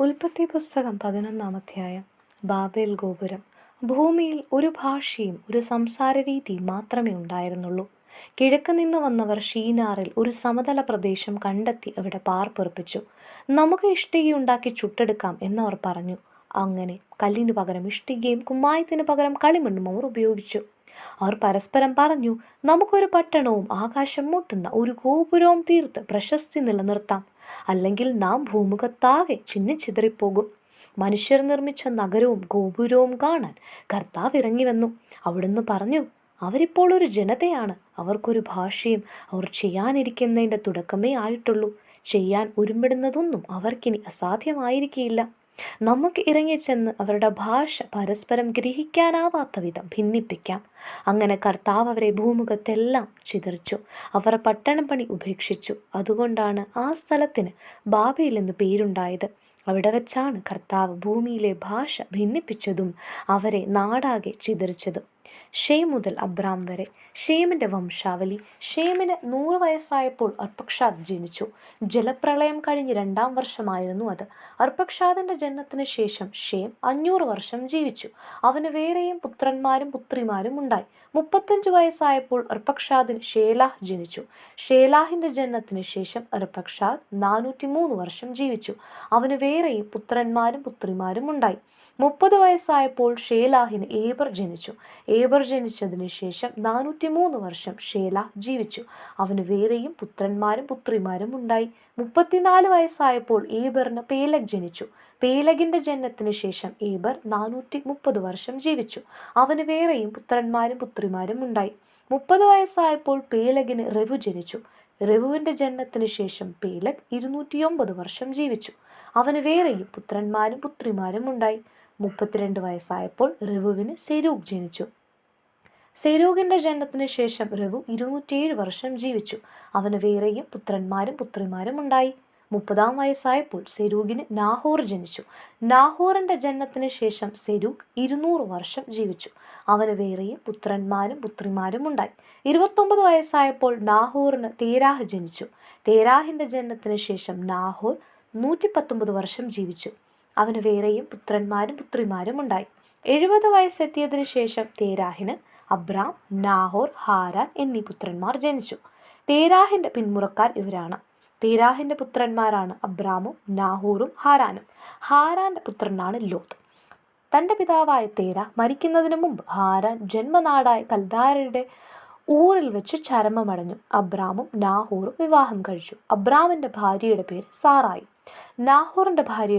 ഉൽപ്പത്തി പുസ്തകം പതിനൊന്നാം അധ്യായം. ബാബേൽ ഗോപുരം. ഭൂമിയിൽ ഒരു ഭാഷയും ഒരു സംസാര രീതിയും മാത്രമേ ഉണ്ടായിരുന്നുള്ളൂ. കിഴക്ക് നിന്ന് വന്നവർ ഷീനാറിൽ ഒരു സമതല പ്രദേശം കണ്ടെത്തി അവിടെ പാർപ്പുറപ്പിച്ചു. നമുക്ക് ഇഷ്ടികയുണ്ടാക്കി ചുട്ടെടുക്കാം എന്നവർ പറഞ്ഞു. അങ്ങനെ കല്ലിനു പകരം ഇഷ്ടികയും കുമ്മായത്തിന് പകരം കളിമണ്ണും അവർ ഉപയോഗിച്ചു. അവർ പരസ്പരം പറഞ്ഞു നമുക്കൊരു പട്ടണവും ആകാശം മുട്ടുന്ന ഒരു ഗോപുരവും തീർത്ത് പ്രശസ്തി നിലനിർത്താം. അല്ലെങ്കിൽ നാം ഭൂമുഖത്താകെ ചിന്നിച്ചിതറിപ്പോകും മനുഷ്യർ നിർമ്മിച്ച നഗരവും ഗോപുരവും കാണാൻ കർത്താവ് ഇറങ്ങി വന്നു. അവിടുന്ന് പറഞ്ഞു അവരിപ്പോൾ ഒരു ജനതയാണ്. അവർക്കൊരു ഭാഷയും അവർ ചെയ്യാനിരിക്കുന്നതിന്റെ തുടക്കമേ ആയിട്ടുള്ളൂ. ചെയ്യാൻ ഒരുമ്പിടുന്നതൊന്നും അവർക്കിനി അസാധ്യമായിരിക്കില്ല നമുക്ക് ഇറങ്ങിച്ചെന്ന് അവരുടെ ഭാഷ പരസ്പരം ഗ്രഹിക്കാനാവാത്ത വിധം ഭിന്നിപ്പിക്കാം. അങ്ങനെ കർത്താവ് അവരെ ഭൂമുഖത്തെല്ലാം ചിതറിച്ചു. അവർ പട്ടണം പണി ഉപേക്ഷിച്ചു. അതുകൊണ്ടാണ് ആ സ്ഥലത്തിന് ബാബയിൽ എന്ന് പേരുണ്ടായത്. അവിടെ വെച്ചാണ് കർത്താവ് ഭൂമിയിലെ ഭാഷ ഭിന്നിപ്പിച്ചതും അവരെ നാടാകെ ചിതറിച്ചതും. ഷേം മുതൽ അബ്രാം വരെ. ഷേമിന്റെ വംശാവലി. ഷേമിന് നൂറ് വയസ്സായപ്പോൾ അർപ്പക്ഷാദ് ജനിച്ചു. ജലപ്രളയം കഴിഞ്ഞ് രണ്ടാം വർഷമായിരുന്നു അത്. അർപ്പക്ഷാദിന്റെ ജനനത്തിന് ശേഷം ഷേം അഞ്ഞൂറ് വർഷം ജീവിച്ചു. അവന് വേറെയും പുത്രന്മാരും പുത്രിമാരും ഉണ്ടായി. മുപ്പത്തഞ്ച് വയസ്സായപ്പോൾ അർപ്പക്ഷാദിന് ഷേലാഹ് ജനിച്ചു. ഷേലാഹിന്റെ ജനനത്തിന് ശേഷം അർപ്പക്ഷാദ് നാനൂറ്റി മൂന്ന് വർഷം ജീവിച്ചു. അവന് വേറെയും പുത്രന്മാരും പുത്രിമാരും ഉണ്ടായി. മുപ്പത് വയസ്സായപ്പോൾ ഷേലാഹിന് ഏബർ ജനിച്ചു. ഏബർ ജനിച്ചതിന് ശേഷം നാനൂറ്റി മൂന്ന് വർഷം ഷേല ജീവിച്ചു. അവന് വേറെയും പുത്രന്മാരും പുത്രിമാരും ഉണ്ടായി. മുപ്പത്തിനാല് വയസ്സായപ്പോൾ ഏബറിന് പേലഗ് ജനിച്ചു. പേലഗിന്റെ ജനനത്തിന് ശേഷം ഏബർ നാനൂറ്റി മുപ്പത് വർഷം ജീവിച്ചു. അവന് വേറെയും പുത്രന്മാരും പുത്രിമാരും ഉണ്ടായി. മുപ്പത് വയസ്സായപ്പോൾ പേലഗിന് റെവു ജനിച്ചു. റെവുവിന്റെ ജനനത്തിന് ശേഷം പേലഗ് ഇരുന്നൂറ്റിയൊമ്പത് വർഷം ജീവിച്ചു. അവന് വേറെയും പുത്രന്മാരും പുത്രിമാരും ഉണ്ടായി. മുപ്പത്തിരണ്ട് വയസ്സായപ്പോൾ റെവുവിന് സെരൂഖ് ജനിച്ചു. സെരൂഗിന്റെ ജനനത്തിന് ശേഷം രഘു ഇരുന്നൂറ്റിയേഴ് വർഷം ജീവിച്ചു. അവന് വേറെയും പുത്രന്മാരും പുത്രിമാരും ഉണ്ടായി. മുപ്പതാം വയസ്സായപ്പോൾ സെരൂഗിന് നാഹോർ ജനിച്ചു. നാഹോറിന്റെ ജനനത്തിന് ശേഷം സെരൂഗ് ഇരുന്നൂറ് വർഷം ജീവിച്ചു. അവന് വേറെയും പുത്രന്മാരും പുത്രിമാരും ഉണ്ടായി. ഇരുപത്തൊമ്പത് വയസ്സായപ്പോൾ നാഹോറിന് തേരാഹ് ജനിച്ചു. തേരാഹിന്റെ ജനനത്തിന് ശേഷം നാഹോർ നൂറ്റി പത്തൊമ്പത് വർഷം ജീവിച്ചു. അവന് വേറെയും പുത്രന്മാരും പുത്രിമാരും ഉണ്ടായി. എഴുപത് വയസ്സെത്തിയതിനു ശേഷം തേരാഹിന് അബ്രാം നാഹോർ ഹാരാൻ എന്നീ പുത്രന്മാർ ജനിച്ചു. തേരാഹിന്റെ പിന്മുറക്കാർ ഇവരാണ്. തേരാഹിന്റെ പുത്രന്മാരാണ് അബ്രാമും നാഹൂറും ഹാരാനും. ഹാരാന്റെ പുത്രനാണ് ലോത്ത്. തന്റെ പിതാവായ തേര മരിക്കുന്നതിന് മുമ്പ് ഹാരാൻ ജന്മനാടായ കൽദാരയുടെ ഊറിൽ വെച്ച് ചരമമടഞ്ഞു. അബ്രാമും നാഹൂറും വിവാഹം കഴിച്ചു. അബ്രാമിന്റെ ഭാര്യയുടെ പേര് സാറായി. നാഹൂറിന്റെ ഭാര്യയുടെ